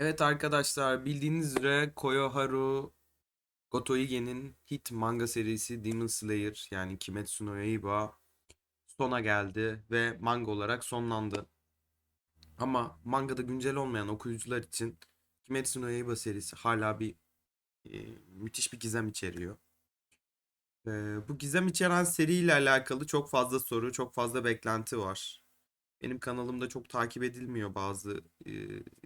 Evet arkadaşlar bildiğiniz üzere Koyoharu Gotoige'nin hit manga serisi Demon Slayer yani Kimetsu no Yaiba sona geldi ve manga olarak sonlandı. Ama mangada güncel olmayan okuyucular için Kimetsu no Yaiba serisi hala bir e, müthiş bir gizem içeriyor. E, bu gizem içeren seriyle alakalı çok fazla soru, çok fazla beklenti var. Benim kanalımda çok takip edilmiyor bazı e,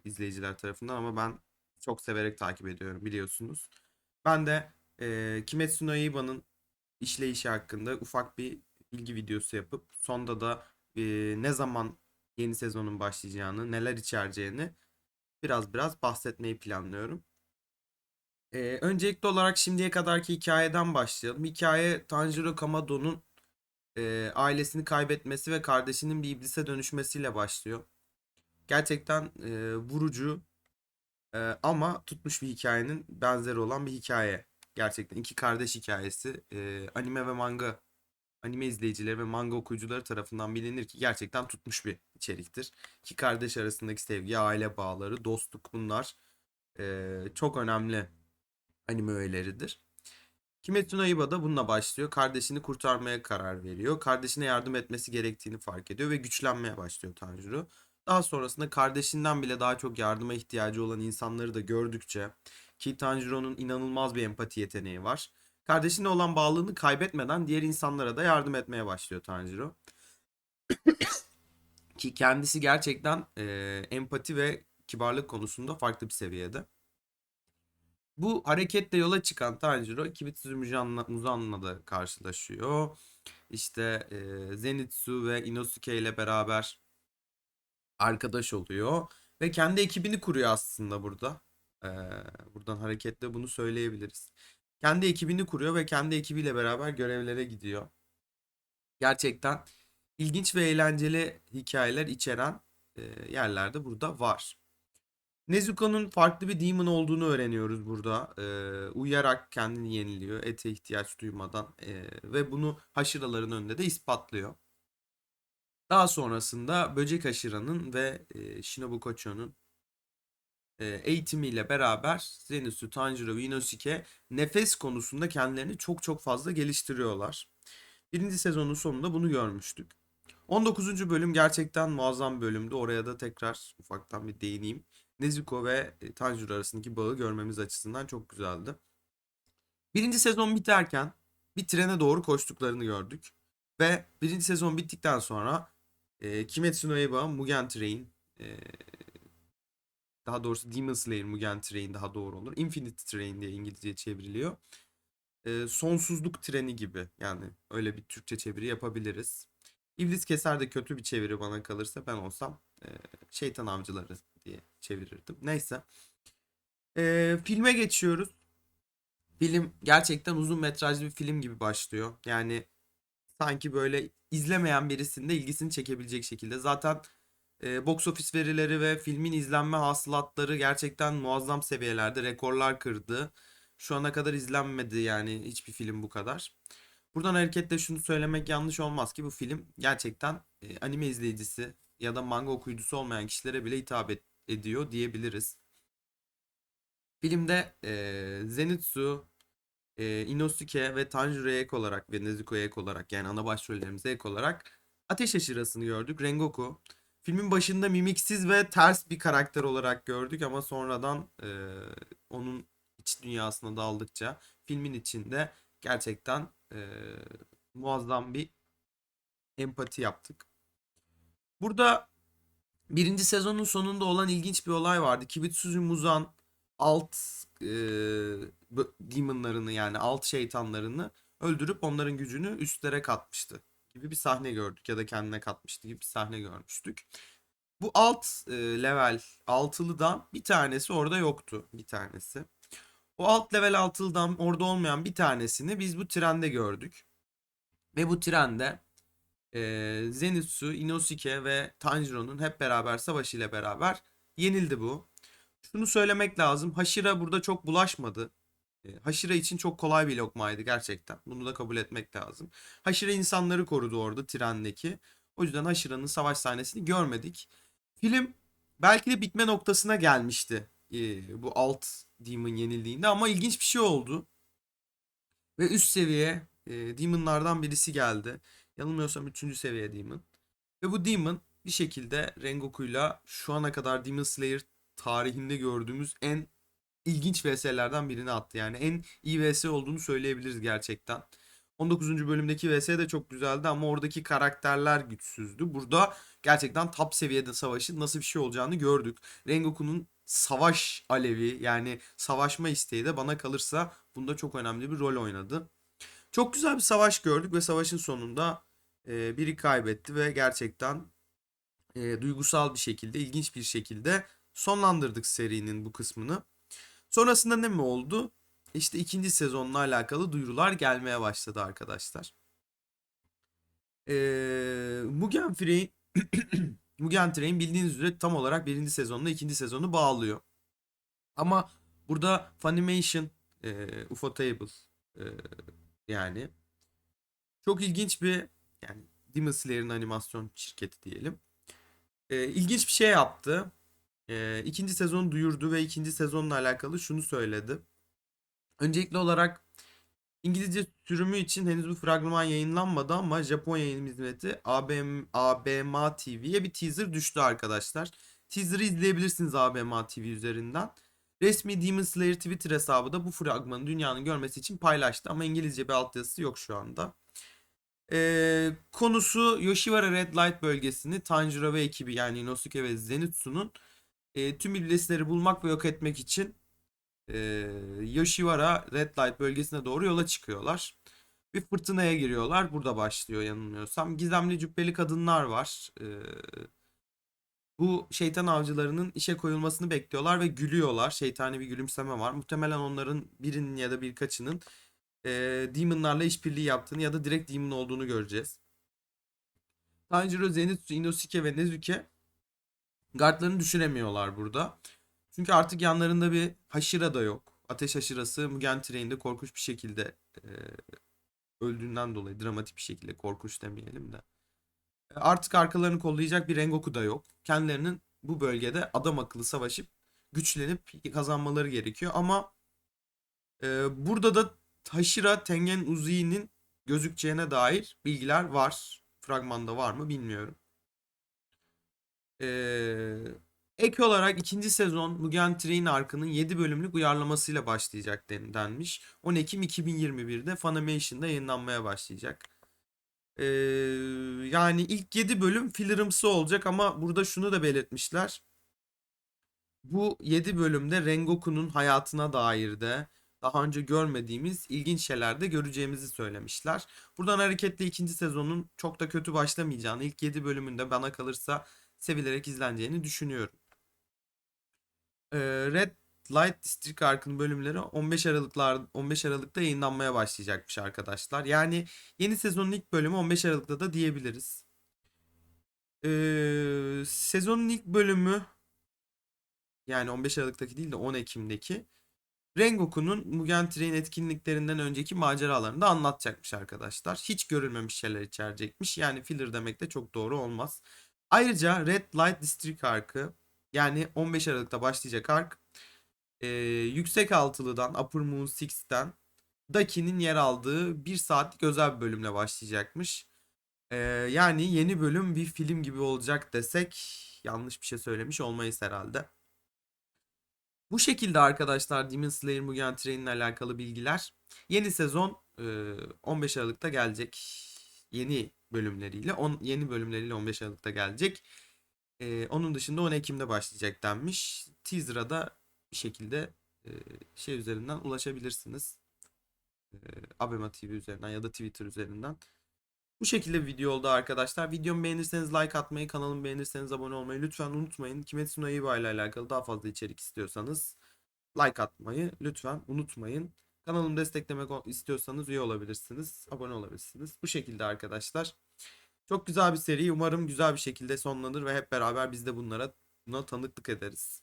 izleyiciler tarafından ama ben çok severek takip ediyorum biliyorsunuz. Ben de e, Kimetsu no Yaiba'nın işleyişi hakkında ufak bir bilgi videosu yapıp sonda da e, ne zaman yeni sezonun başlayacağını, neler içereceğini biraz biraz bahsetmeyi planlıyorum. E, öncelikli olarak şimdiye kadarki hikayeden başlayalım. Hikaye Tanjiro Kamado'nun e, ailesini kaybetmesi ve kardeşinin bir iblise dönüşmesiyle başlıyor. Gerçekten e, vurucu e, ama tutmuş bir hikayenin benzeri olan bir hikaye. Gerçekten iki kardeş hikayesi e, anime ve manga anime izleyicileri ve manga okuyucuları tarafından bilinir ki gerçekten tutmuş bir içeriktir. İki kardeş arasındaki sevgi, aile bağları, dostluk bunlar e, çok önemli anime öğeleridir. Kimetsu no Yaiba da bununla başlıyor. Kardeşini kurtarmaya karar veriyor. Kardeşine yardım etmesi gerektiğini fark ediyor ve güçlenmeye başlıyor Tanjiro. Daha sonrasında kardeşinden bile daha çok yardıma ihtiyacı olan insanları da gördükçe ki Tanjiro'nun inanılmaz bir empati yeteneği var. Kardeşine olan bağlılığını kaybetmeden diğer insanlara da yardım etmeye başlıyor Tanjiro. Ki kendisi gerçekten e, empati ve kibarlık konusunda farklı bir seviyede. Bu hareketle yola çıkan Tanjiro Kibitsu Muzan'la, da karşılaşıyor. İşte e, Zenitsu ve Inosuke ile beraber arkadaş oluyor. Ve kendi ekibini kuruyor aslında burada. E, buradan hareketle bunu söyleyebiliriz. Kendi ekibini kuruyor ve kendi ekibiyle beraber görevlere gidiyor. Gerçekten ilginç ve eğlenceli hikayeler içeren e, yerlerde burada var. Nezuko'nun farklı bir demon olduğunu öğreniyoruz burada. Ee, uyuyarak kendini yeniliyor. Ete ihtiyaç duymadan. Ee, ve bunu haşıraların önünde de ispatlıyor. Daha sonrasında Böcek Haşıra'nın ve e, Shinobu Kocho'nun e, eğitimiyle beraber Zenitsu, Tanjiro ve Inosuke nefes konusunda kendilerini çok çok fazla geliştiriyorlar. Birinci sezonun sonunda bunu görmüştük. 19. bölüm gerçekten muazzam bir bölümdü. Oraya da tekrar ufaktan bir değineyim. Nezuko ve e, Tanjiro arasındaki bağı görmemiz açısından çok güzeldi. Birinci sezon biterken bir trene doğru koştuklarını gördük. Ve birinci sezon bittikten sonra e, Kimetsu no Yaiba Mugen Train e, daha doğrusu Demon Slayer Mugen Train daha doğru olur. Infinite Train diye İngilizce çevriliyor. E, sonsuzluk treni gibi yani öyle bir Türkçe çeviri yapabiliriz. İblis Keser de kötü bir çeviri bana kalırsa ben olsam e, şeytan avcıları diye çevirirdim. Neyse. E, filme geçiyoruz. Film gerçekten uzun metrajlı bir film gibi başlıyor. Yani sanki böyle izlemeyen birisinin de ilgisini çekebilecek şekilde. Zaten e, box office verileri ve filmin izlenme hasılatları gerçekten muazzam seviyelerde rekorlar kırdı. Şu ana kadar izlenmedi yani hiçbir film bu kadar. Buradan hareketle şunu söylemek yanlış olmaz ki bu film gerçekten e, anime izleyicisi ya da manga okuyucusu olmayan kişilere bile hitap et, ediyor diyebiliriz. Filmde e, Zenitsu, e, Inosuke ve Tanjiro'ya ek olarak ve Nezuko'ya ek olarak yani ana başrollerimize ek olarak Ateş Aşırası'nı gördük. Rengoku. Filmin başında mimiksiz ve ters bir karakter olarak gördük ama sonradan e, onun iç dünyasına daldıkça filmin içinde gerçekten e, muazzam bir empati yaptık. Burada birinci sezonun sonunda olan ilginç bir olay vardı. Kibitsuzu Muzan alt e, demonlarını yani alt şeytanlarını öldürüp onların gücünü üstlere katmıştı gibi bir sahne gördük ya da kendine katmıştı gibi bir sahne görmüştük. Bu alt e, level altılıdan bir tanesi orada yoktu bir tanesi. O alt level altılıdan orada olmayan bir tanesini biz bu trende gördük. Ve bu trende e, Zenitsu, Inosuke ve Tanjiro'nun hep beraber savaşıyla beraber yenildi bu. Şunu söylemek lazım. Hashira burada çok bulaşmadı. E, Hashira için çok kolay bir lokmaydı gerçekten. Bunu da kabul etmek lazım. Hashira insanları korudu orada trendeki. O yüzden Hashira'nın savaş sahnesini görmedik. Film belki de bitme noktasına gelmişti bu alt Demon yenildiğinde ama ilginç bir şey oldu. Ve üst seviye Demon'lardan birisi geldi. Yanılmıyorsam 3. seviye Demon. Ve bu Demon bir şekilde Rengoku'yla şu ana kadar Demon Slayer tarihinde gördüğümüz en ilginç VS'lerden birini attı. Yani en iyi VS olduğunu söyleyebiliriz gerçekten. 19. bölümdeki VS de çok güzeldi ama oradaki karakterler güçsüzdü. Burada gerçekten top seviyede savaşın nasıl bir şey olacağını gördük. Rengoku'nun savaş alevi yani savaşma isteği de bana kalırsa bunda çok önemli bir rol oynadı. Çok güzel bir savaş gördük ve savaşın sonunda e, biri kaybetti ve gerçekten e, duygusal bir şekilde, ilginç bir şekilde sonlandırdık serinin bu kısmını. Sonrasında ne mi oldu? İşte ikinci sezonla alakalı duyurular gelmeye başladı arkadaşlar. Ee, Mugen Train Mugen Train bildiğiniz üzere tam olarak birinci sezonla ikinci sezonu bağlıyor. Ama burada Funimation, e, Ufotable e, yani çok ilginç bir yani Demon Slayer'ın animasyon şirketi diyelim. E, ilginç bir şey yaptı. E, ikinci sezonu duyurdu ve ikinci sezonla alakalı şunu söyledi. Öncelikli olarak İngilizce sürümü için henüz bu fragman yayınlanmadı ama Japon yayın hizmeti ABM, ABMA TV'ye bir teaser düştü arkadaşlar. Teaser'ı izleyebilirsiniz ABMA TV üzerinden. Resmi Demon Slayer Twitter hesabı da bu fragmanı dünyanın görmesi için paylaştı ama İngilizce bir altyazısı yok şu anda. Ee, konusu Yoshiwara Red Light bölgesini Tanjiro ve ekibi yani Inosuke ve Zenitsu'nun e, tüm iblisleri bulmak ve yok etmek için e, Yoshiwara Red Light bölgesine doğru yola çıkıyorlar. Bir fırtınaya giriyorlar. Burada başlıyor yanılmıyorsam. Gizemli cübbeli kadınlar var. E, bu şeytan avcılarının işe koyulmasını bekliyorlar ve gülüyorlar. Şeytani bir gülümseme var. Muhtemelen onların birinin ya da birkaçının e, Demon'larla işbirliği yaptığını ya da direkt Demon olduğunu göreceğiz. Tanjiro, Zenitsu, Inosuke ve Nezuke guardlarını düşüremiyorlar burada. Çünkü artık yanlarında bir haşira da yok. Ateş haşırası Mugen Train'de korkunç bir şekilde e, öldüğünden dolayı dramatik bir şekilde korkunç demeyelim de. Artık arkalarını kollayacak bir Rengoku da yok. Kendilerinin bu bölgede adam akıllı savaşıp güçlenip kazanmaları gerekiyor. Ama e, burada da Hashira Tengen Uzi'nin gözükeceğine dair bilgiler var. Fragmanda var mı bilmiyorum. Eee Ek olarak ikinci sezon Mugen Train arkının 7 bölümlük uyarlamasıyla başlayacak den- denmiş. 10 Ekim 2021'de Funimation'da yayınlanmaya başlayacak. Ee, yani ilk 7 bölüm fillerımsı olacak ama burada şunu da belirtmişler. Bu 7 bölümde Rengoku'nun hayatına dair de daha önce görmediğimiz ilginç şeyler de göreceğimizi söylemişler. Buradan hareketle ikinci sezonun çok da kötü başlamayacağını, ilk 7 bölümünde bana kalırsa sevilerek izleneceğini düşünüyorum. Red Light District Ark'ın bölümleri 15 Aralıklar 15 Aralık'ta yayınlanmaya başlayacakmış arkadaşlar. Yani yeni sezonun ilk bölümü 15 Aralık'ta da diyebiliriz. Ee, sezonun ilk bölümü yani 15 Aralık'taki değil de 10 Ekim'deki Rengoku'nun Mugen Train etkinliklerinden önceki maceralarını da anlatacakmış arkadaşlar. Hiç görülmemiş şeyler içerecekmiş. Yani filler demek de çok doğru olmaz. Ayrıca Red Light District Ark'ı yani 15 Aralık'ta başlayacak ark e, yüksek altılıdan Upper Moon 6'ten Daki'nin yer aldığı bir saatlik özel bir bölümle başlayacakmış. E, yani yeni bölüm bir film gibi olacak desek yanlış bir şey söylemiş olmayız herhalde. Bu şekilde arkadaşlar Demon Slayer Mugen Train ile alakalı bilgiler. Yeni sezon e, 15 Aralık'ta gelecek. Yeni bölümleriyle, on, yeni bölümleriyle 15 Aralık'ta gelecek. Ee, onun dışında 10 Ekim'de başlayacak denmiş. Teaser'a da bir şekilde e, şey üzerinden ulaşabilirsiniz. E, Abema TV üzerinden ya da Twitter üzerinden. Bu şekilde bir video oldu arkadaşlar. Videomu beğenirseniz like atmayı, kanalımı beğenirseniz abone olmayı lütfen unutmayın. Kimetsu no Yaiba ile alakalı daha fazla içerik istiyorsanız like atmayı lütfen unutmayın. Kanalımı desteklemek istiyorsanız üye olabilirsiniz, abone olabilirsiniz. Bu şekilde arkadaşlar. Çok güzel bir seri. Umarım güzel bir şekilde sonlanır ve hep beraber biz de bunlara buna tanıklık ederiz.